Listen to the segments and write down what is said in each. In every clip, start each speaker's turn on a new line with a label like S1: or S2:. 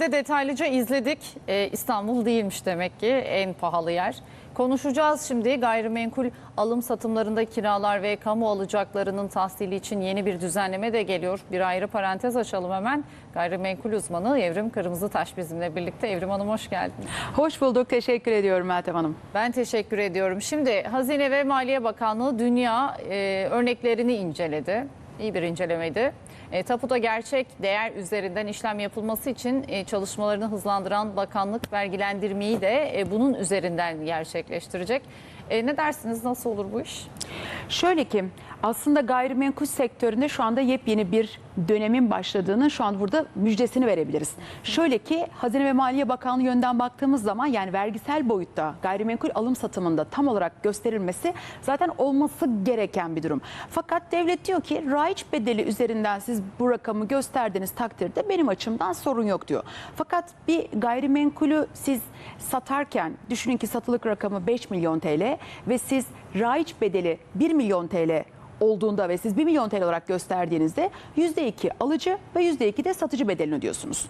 S1: de detaylıca izledik. Ee, İstanbul değilmiş demek ki en pahalı yer. Konuşacağız şimdi gayrimenkul alım satımlarında kiralar ve kamu alacaklarının tahsili için yeni bir düzenleme de geliyor. Bir ayrı parantez açalım hemen. Gayrimenkul uzmanı Evrim Kırmızıtaş bizimle birlikte. Evrim Hanım hoş geldiniz.
S2: Hoş bulduk. Teşekkür ediyorum Meltem Hanım.
S1: Ben teşekkür ediyorum. Şimdi Hazine ve Maliye Bakanlığı dünya e, örneklerini inceledi. İyi bir incelemeydi. E, tapuda gerçek değer üzerinden işlem yapılması için e, çalışmalarını hızlandıran bakanlık vergilendirmeyi de e, bunun üzerinden gerçekleştirecek. E, ne dersiniz nasıl olur bu iş?
S2: Şöyle ki aslında gayrimenkul sektöründe şu anda yepyeni bir dönemin başladığını şu an burada müjdesini verebiliriz. Şöyle ki Hazine ve Maliye Bakanlığı yönden baktığımız zaman yani vergisel boyutta gayrimenkul alım satımında tam olarak gösterilmesi zaten olması gereken bir durum. Fakat devlet diyor ki raiç bedeli üzerinden siz bu rakamı gösterdiğiniz takdirde benim açımdan sorun yok diyor. Fakat bir gayrimenkulü siz satarken düşünün ki satılık rakamı 5 milyon TL ve siz raiç bedeli 1 milyon TL olduğunda ve siz 1 milyon TL olarak gösterdiğinizde %2 alıcı ve %2 de satıcı bedelini ödüyorsunuz.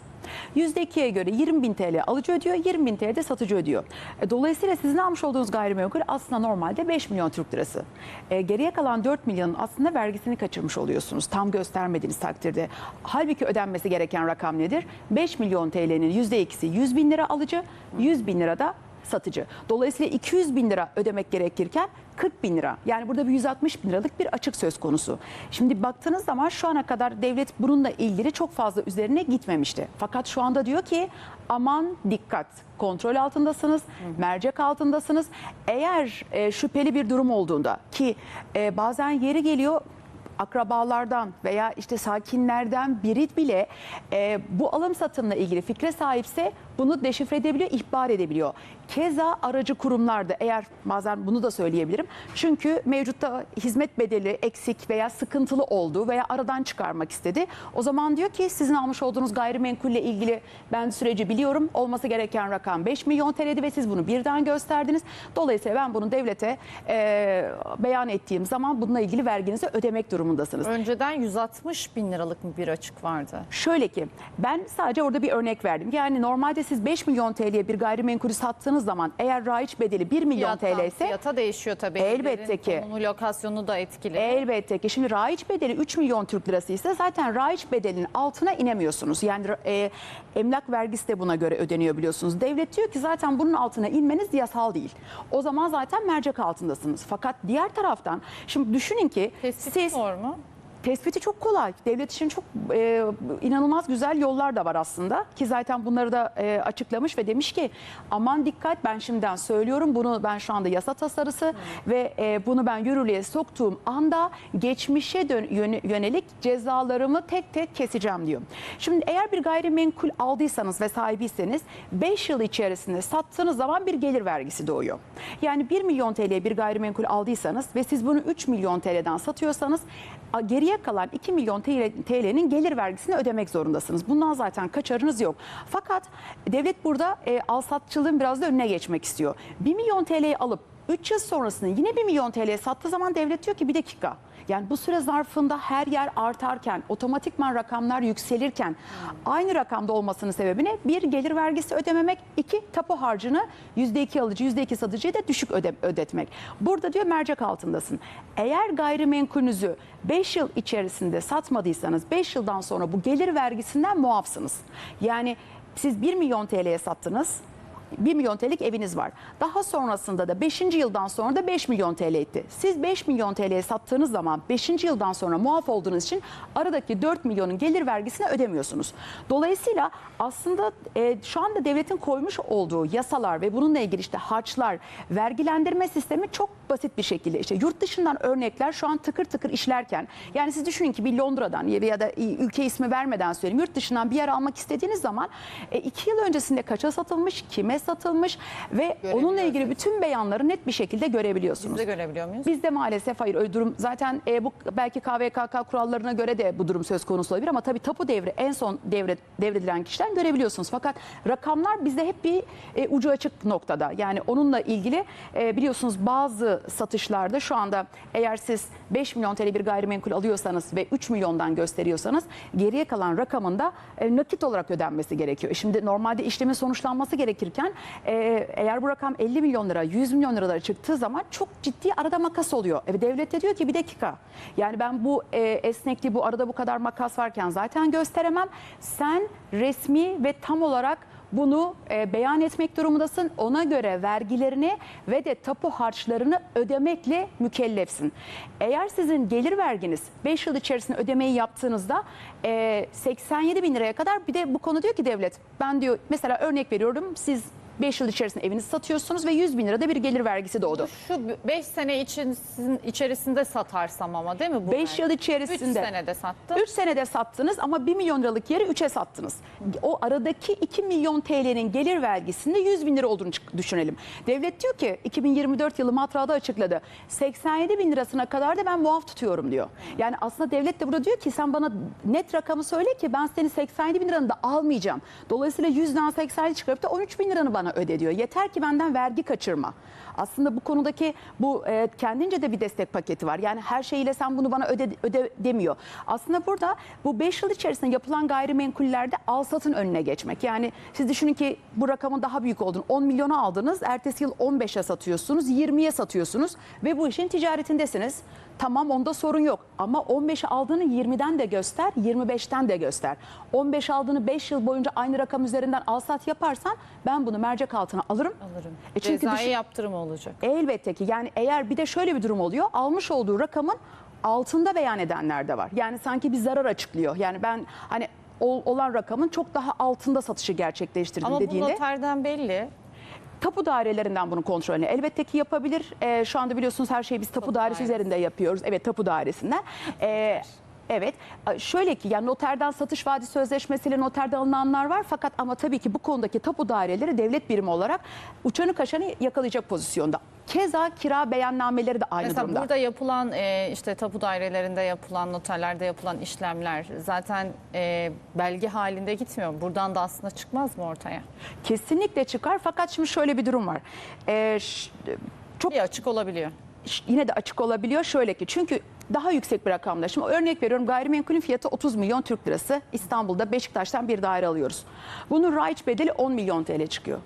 S2: %2'ye göre 20 bin TL alıcı ödüyor, 20 bin TL de satıcı ödüyor. E, Dolayısıyla sizin almış olduğunuz gayrimenkul aslında normalde 5 milyon Türk lirası. E, geriye kalan 4 milyonun aslında vergisini kaçırmış oluyorsunuz tam göstermediğiniz takdirde. Halbuki ödenmesi gereken rakam nedir? 5 milyon TL'nin %2'si 100 bin lira alıcı, 100 bin lira da satıcı. Dolayısıyla 200 bin lira ödemek gerekirken 40 bin lira. Yani burada bir 160 bin liralık bir açık söz konusu. Şimdi baktığınız zaman şu ana kadar devlet bununla ilgili çok fazla üzerine gitmemişti. Fakat şu anda diyor ki aman dikkat kontrol altındasınız, mercek altındasınız. Eğer e, şüpheli bir durum olduğunda ki e, bazen yeri geliyor akrabalardan veya işte sakinlerden biri bile e, bu alım satımla ilgili fikre sahipse bunu deşifre edebiliyor, ihbar edebiliyor. Keza aracı kurumlarda eğer bazen bunu da söyleyebilirim. Çünkü mevcutta hizmet bedeli eksik veya sıkıntılı olduğu veya aradan çıkarmak istedi. O zaman diyor ki sizin almış olduğunuz gayrimenkulle ilgili ben süreci biliyorum. Olması gereken rakam 5 milyon TL'di ve siz bunu birden gösterdiniz. Dolayısıyla ben bunu devlete e, beyan ettiğim zaman bununla ilgili verginizi ödemek durumundasınız.
S1: Önceden 160 bin liralık mı bir açık vardı?
S2: Şöyle ki ben sadece orada bir örnek verdim. Yani normalde siz 5 milyon TL'ye bir gayrimenkulü sattığınız zaman eğer raiç bedeli 1 milyon
S1: Fiyattan
S2: TL ise
S1: Fiyata değişiyor tabii.
S2: Elbette ki.
S1: Konumu lokasyonu da etkili.
S2: Elbette ki şimdi raiç bedeli 3 milyon Türk lirası ise zaten raiç bedelinin altına inemiyorsunuz. Yani e, emlak vergisi de buna göre ödeniyor biliyorsunuz. Devlet diyor ki zaten bunun altına inmeniz yasal değil. O zaman zaten mercek altındasınız. Fakat diğer taraftan şimdi düşünün ki
S1: Tespiti
S2: siz
S1: zor mu?
S2: Tespiti çok kolay. Devlet için çok e, inanılmaz güzel yollar da var aslında. Ki zaten bunları da e, açıklamış ve demiş ki aman dikkat ben şimdiden söylüyorum. Bunu ben şu anda yasa tasarısı ve e, bunu ben yürürlüğe soktuğum anda geçmişe dön, yöne- yönelik cezalarımı tek tek keseceğim diyor. Şimdi eğer bir gayrimenkul aldıysanız ve sahibiyseniz 5 yıl içerisinde sattığınız zaman bir gelir vergisi doğuyor. Yani 1 milyon TL'ye bir gayrimenkul aldıysanız ve siz bunu 3 milyon TL'den satıyorsanız a- geriye kalan 2 milyon TL'nin gelir vergisini ödemek zorundasınız. Bundan zaten kaçarınız yok. Fakat devlet burada e, alsatçılığın biraz da önüne geçmek istiyor. 1 milyon TL'yi alıp 3 yıl sonrasında yine 1 milyon TL'ye sattığı zaman devlet diyor ki bir dakika. Yani bu süre zarfında her yer artarken, otomatikman rakamlar yükselirken aynı rakamda olmasının sebebi ne? Bir, gelir vergisi ödememek. iki tapu harcını %2 alıcı, %2 satıcıya da düşük öde, ödetmek. Burada diyor mercek altındasın. Eğer gayrimenkulünüzü 5 yıl içerisinde satmadıysanız 5 yıldan sonra bu gelir vergisinden muafsınız. Yani siz 1 milyon TL'ye sattınız. 1 milyon TL'lik eviniz var. Daha sonrasında da 5. yıldan sonra da 5 milyon TL etti. Siz 5 milyon TL'ye sattığınız zaman 5. yıldan sonra muaf olduğunuz için aradaki 4 milyonun gelir vergisini ödemiyorsunuz. Dolayısıyla aslında e, şu anda devletin koymuş olduğu yasalar ve bununla ilgili işte harçlar, vergilendirme sistemi çok basit bir şekilde işte yurt dışından örnekler şu an tıkır tıkır işlerken yani siz düşünün ki bir Londra'dan ya da ülke ismi vermeden söyleyeyim yurt dışından bir yer almak istediğiniz zaman 2 yıl öncesinde kaça satılmış, kime satılmış ve onunla ilgili bütün beyanları net bir şekilde görebiliyorsunuz.
S1: Biz de görebiliyor muyuz?
S2: Bizde maalesef hayır öyle durum zaten e, bu belki KVKK kurallarına göre de bu durum söz konusu olabilir ama tabii tapu devri en son devre, devredilen kişiden görebiliyorsunuz. Fakat rakamlar bizde hep bir e, ucu açık noktada. Yani onunla ilgili e, biliyorsunuz bazı satışlarda şu anda eğer siz 5 milyon TL bir gayrimenkul alıyorsanız ve 3 milyondan gösteriyorsanız geriye kalan rakamın da e, nakit olarak ödenmesi gerekiyor. E Şimdi normalde işlemin sonuçlanması gerekirken e, eğer bu rakam 50 milyon lira 100 milyon liralara çıktığı zaman çok ciddi arada makas oluyor. E, devlet de diyor ki bir dakika yani ben bu e, esnekliği bu arada bu kadar makas varken zaten gösteremem. Sen resmi ve tam olarak bunu e, beyan etmek durumundasın. Ona göre vergilerini ve de tapu harçlarını ödemekle mükellefsin. Eğer sizin gelir verginiz 5 yıl içerisinde ödemeyi yaptığınızda e, 87 bin liraya kadar bir de bu konu diyor ki devlet ben diyor mesela örnek veriyorum siz 5 yıl içerisinde evinizi satıyorsunuz ve 100 bin lirada bir gelir vergisi doğdu.
S1: Şu 5 sene için sizin içerisinde satarsam ama değil mi bu?
S2: 5 yıl
S1: 3
S2: içerisinde.
S1: senede sattım.
S2: 3 senede sattınız ama 1 milyon liralık yeri 3'e sattınız. O aradaki 2 milyon TL'nin gelir vergisinde 100 bin lira olduğunu düşünelim. Devlet diyor ki 2024 yılı matrada açıkladı. 87 bin lirasına kadar da ben muaf tutuyorum diyor. Yani aslında devlet de burada diyor ki sen bana net rakamı söyle ki ben seni 87 bin liranı da almayacağım. Dolayısıyla 100'den 87 çıkarıp da 13 bin liranı bana öde diyor. Yeter ki benden vergi kaçırma. Aslında bu konudaki bu e, kendince de bir destek paketi var. Yani her şeyiyle sen bunu bana öde, öde demiyor. Aslında burada bu 5 yıl içerisinde yapılan gayrimenkullerde al satın önüne geçmek. Yani siz düşünün ki bu rakamın daha büyük olduğunu 10 milyona aldınız. Ertesi yıl 15'e satıyorsunuz, 20'ye satıyorsunuz ve bu işin ticaretindesiniz. Tamam onda sorun yok ama 15'e aldığını 20'den de göster, 25'ten de göster. 15 aldığını 5 yıl boyunca aynı rakam üzerinden al sat yaparsan ben bunu mercek altına alırım.
S1: Alırım.
S2: E çünkü
S1: Cezai
S2: düşün-
S1: yaptırım olacak.
S2: Elbette ki yani eğer bir de şöyle bir durum oluyor. Almış olduğu rakamın altında beyan edenler de var. Yani sanki bir zarar açıklıyor. Yani ben hani ol- olan rakamın çok daha altında satışı gerçekleştirdim
S1: Ama bu
S2: dediğinde
S1: noterden belli.
S2: tapu dairelerinden bunun kontrolünü elbette ki yapabilir. Ee, şu anda biliyorsunuz her şeyi biz tapu,
S1: Tapu
S2: dairesi
S1: dairesi.
S2: üzerinde yapıyoruz. Evet tapu dairesinden. Ee, Evet. Şöyle ki yani noterden satış vaadi sözleşmesiyle noterde alınanlar var fakat ama tabii ki bu konudaki tapu daireleri devlet birimi olarak uçanı kaşanı yakalayacak pozisyonda. Keza kira beyannameleri de aynı
S1: Mesela
S2: durumda.
S1: burada yapılan e, işte tapu dairelerinde yapılan, noterlerde yapılan işlemler zaten e, belge halinde gitmiyor. Buradan da aslında çıkmaz mı ortaya?
S2: Kesinlikle çıkar fakat şimdi şöyle bir durum var. Ş- çok
S1: Bir açık olabiliyor.
S2: Yine de açık olabiliyor. Şöyle ki çünkü daha yüksek bir rakamda. Şimdi örnek veriyorum gayrimenkulün fiyatı 30 milyon Türk lirası. İstanbul'da Beşiktaş'tan bir daire alıyoruz. Bunun raiç bedeli 10 milyon TL çıkıyor.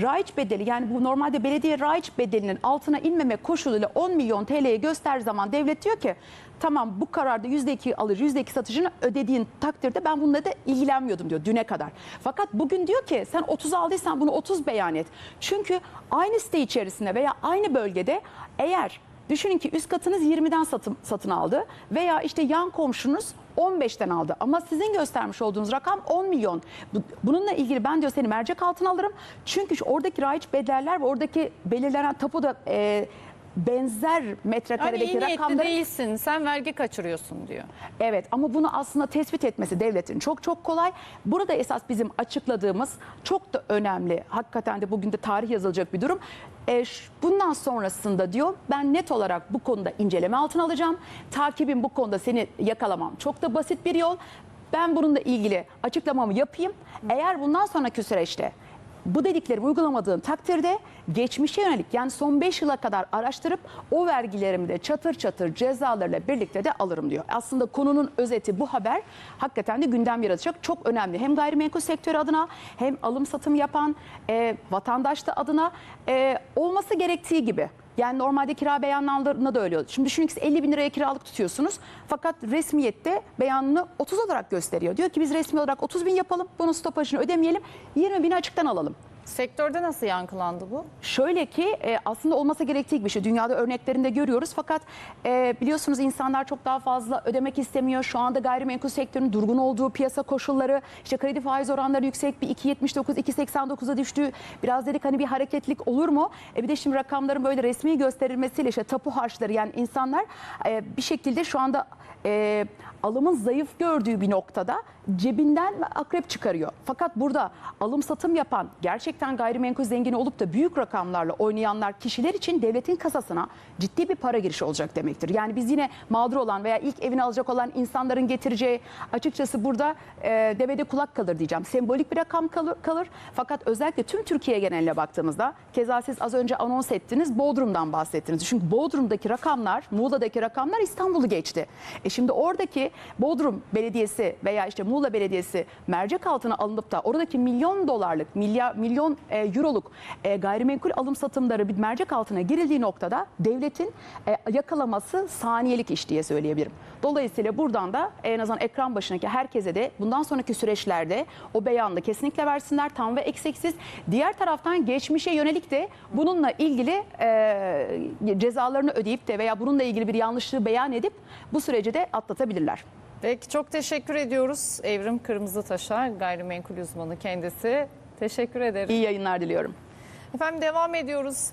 S2: Raiç bedeli yani bu normalde belediye raiç bedelinin altına inmeme koşuluyla 10 milyon TL'ye göster zaman devlet diyor ki tamam bu kararda %2 alır %2 satıcını ödediğin takdirde ben bununla da ilgilenmiyordum diyor düne kadar. Fakat bugün diyor ki sen 30 aldıysan bunu 30 beyan et. Çünkü aynı site içerisinde veya aynı bölgede eğer Düşünün ki üst katınız 20'den satın, satın aldı veya işte yan komşunuz 15'ten aldı ama sizin göstermiş olduğunuz rakam 10 milyon. Bu- Bununla ilgili ben diyor seni mercek altına alırım. Çünkü oradaki raiç bedeller ve oradaki belirlenen tapu da e, benzer
S1: Yani
S2: metrekaredeki
S1: niyetli
S2: rakamları
S1: değilsin, sen vergi kaçırıyorsun diyor.
S2: Evet ama bunu aslında tespit etmesi devletin çok çok kolay. Burada esas bizim açıkladığımız çok da önemli. Hakikaten de bugün de tarih yazılacak bir durum. E, bundan sonrasında diyor ben net olarak bu konuda inceleme altına alacağım. Takibim bu konuda seni yakalamam çok da basit bir yol. Ben bununla ilgili açıklamamı yapayım. Eğer bundan sonraki süreçte bu dedikleri uygulamadığın takdirde geçmişe yönelik yani son 5 yıla kadar araştırıp o vergilerimi de çatır çatır cezalarla birlikte de alırım diyor. Aslında konunun özeti bu haber hakikaten de gündem yaratacak. Çok önemli hem gayrimenkul sektörü adına hem alım satım yapan e, vatandaş da adına e, olması gerektiği gibi. Yani normalde kira beyanlarında da öyle. Şimdi düşünün ki siz 50 bin liraya kiralık tutuyorsunuz. Fakat resmiyette beyanını 30 olarak gösteriyor. Diyor ki biz resmi olarak 30 bin yapalım. Bunun stopajını ödemeyelim. 20 bini açıktan alalım.
S1: Sektörde nasıl yankılandı bu?
S2: Şöyle ki e, aslında olması gerektiği bir şey. Dünyada örneklerinde görüyoruz. Fakat e, biliyorsunuz insanlar çok daha fazla ödemek istemiyor. Şu anda gayrimenkul sektörünün durgun olduğu piyasa koşulları, işte kredi faiz oranları yüksek bir 2.79, 2.89'a düştü. Biraz dedik hani bir hareketlik olur mu? E, bir de şimdi rakamların böyle resmi gösterilmesiyle işte tapu harçları yani insanlar bir şekilde şu anda alımın zayıf gördüğü bir noktada cebinden akrep çıkarıyor. Fakat burada alım satım yapan, gerçekten gayrimenkul zengini olup da büyük rakamlarla oynayanlar kişiler için devletin kasasına ciddi bir para girişi olacak demektir. Yani biz yine mağdur olan veya ilk evini alacak olan insanların getireceği açıkçası burada e, devede kulak kalır diyeceğim. Sembolik bir rakam kalır, kalır. Fakat özellikle tüm Türkiye geneline baktığımızda keza siz az önce anons ettiniz Bodrum'dan bahsettiniz. Çünkü Bodrum'daki rakamlar, Muğla'daki rakamlar İstanbul'u geçti. E şimdi oradaki Bodrum Belediyesi veya işte Muğla Belediyesi mercek altına alınıp da oradaki milyon dolarlık, milyar, milyon e, euroluk e, gayrimenkul alım satımları bir mercek altına girildiği noktada devletin e, yakalaması saniyelik iş diye söyleyebilirim. Dolayısıyla buradan da en azından ekran başındaki herkese de bundan sonraki süreçlerde o beyanı da kesinlikle versinler tam ve eksiksiz. Diğer taraftan geçmişe yönelik de bununla ilgili e, cezalarını ödeyip de veya bununla ilgili bir yanlışlığı beyan edip bu süreci de atlatabilirler.
S1: Peki çok teşekkür ediyoruz. Evrim Kırmızıtaş'a gayrimenkul uzmanı kendisi. Teşekkür ederim.
S2: İyi yayınlar diliyorum.
S1: Efendim devam ediyoruz.